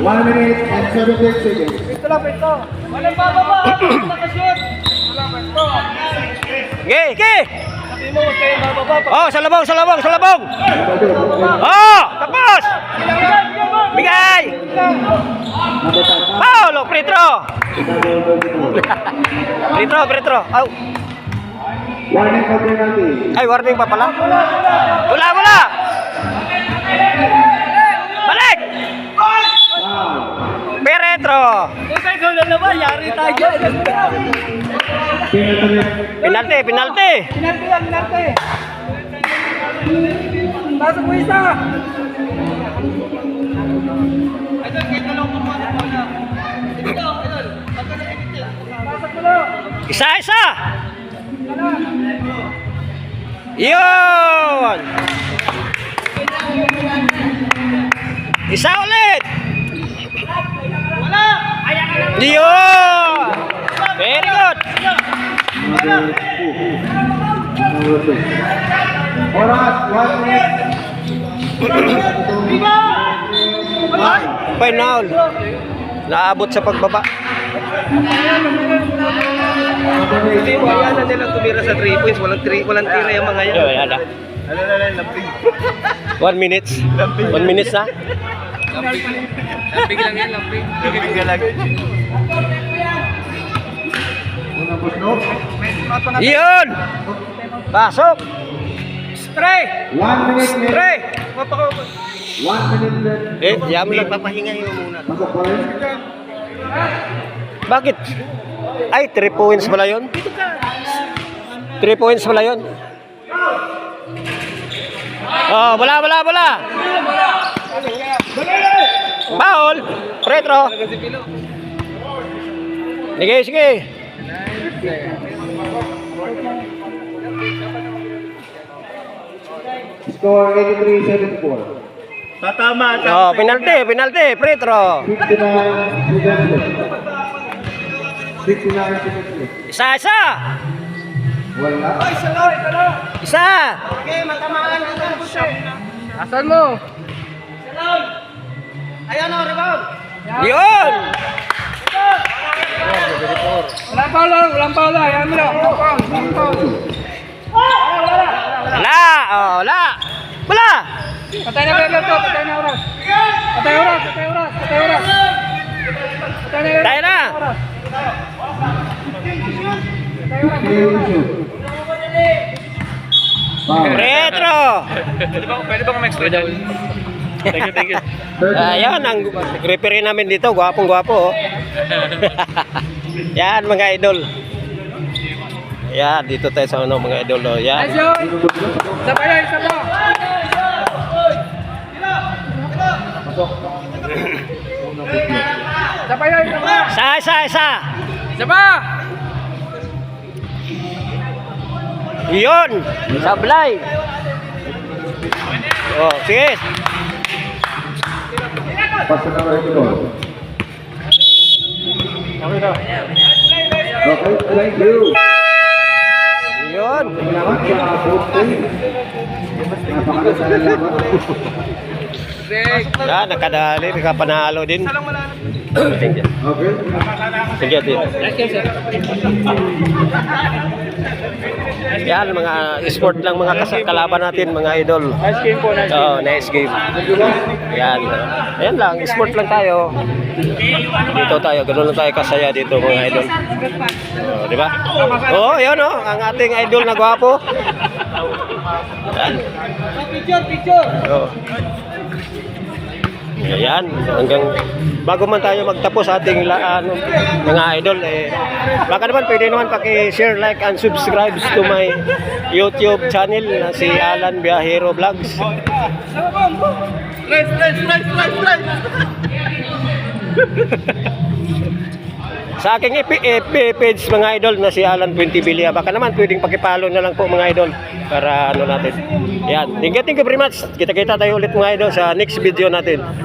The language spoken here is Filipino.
One minute and 17 seconds. Ito lang, ito. Walang bababa. Nakashoot. Walang ito. Ge, ge! Sabi mo, kayong bababa. Oh, sa labong, sa labong, sa labong! Oh, tapos! Bigay! Paulo, Pretro! Pretro, Pretro. Au. Warning for penalty. Ay, warning pa pala. Wala, wala! Balik! Peretro! Kung ikaw na naman, yari tayo. Penalty. Penalty, penalty! Lang, pinarte. Pasok mo isa. Idol, kaya lang kung ano mo na. Ito, idol. Pagka nakikita. Pasok mo lang. Isa, isa! Yun! Isa ulit! Wala! Yun! Very good! Oras, one minute. Final. Naabot sa pagbaba. Hindi yan na tumira sa 3 points. Walang, three, walang tira yung mga yan. Yo, yada. Ano na lang, lambing. One minutes. One minutes na. Lambing lang yan, lambing. Lambing ka lang. Yun! Pasok! Spray! One minute. Spray! Mapaka- One minute left. Eh, yan mo lang. Papahinga yun muna. Pasok pa rin. Bakit? Ay, 3 points pala yun? 3 points pala yun? Oh, wala, wala, wala. Foul. Retro. Sige, sige. Score 83-74. Tatama. Oh, penalty, penalty, retro. 59 left. 69 seconds left. Isa, isa. Wala. Isa. Okay, matamaan ka ng puso. Asan mo? Ayan o, rebound. Yun. Walang pala, walang pala. Ayan mo lang. Walang pala, walang pala. Wala, oh, wala. Wala. Patay na kayo to, patay na oras. Patay oras, patay oras, patay oras. Retro. Pwede ba, pwede ba explain down? Thank you, thank you. Ayan, ang referee namin dito, gwapong gwapo. Oh. Yan, mga idol. Yan, dito tayo sa ano, mga idol. Oh. Yan. Yun. Isa pa yan, isa pa. Isa Yun, sablay. Oh, sige. Okay, thank you. Yun. Yan, nakadali, nakapanalo din. Sige, Okay. sige, din. Yan, mga sport lang mga kalaban natin, mga idol. Nice game po, nice Oh, nice game. Yan. Ayan lang, sport lang tayo. Dito tayo, ganoon lang tayo kasaya dito mga idol. Oh, di ba? Oh, yun oh, ang ating idol na gwapo. Yan. Picture, picture. Oh. Ayan, hanggang bago man tayo magtapos ating la, ano, mga idol eh baka naman pwede naman paki-share, like and subscribe to my YouTube channel na si Alan Biahero Vlogs. Sa aking FB page mga idol na si Alan Puentibilia, baka naman pwedeng pakipalo na lang po mga idol para ano natin. Yan. Thank you, thank you very much. Kita-kita tayo ulit mga idol sa next video natin.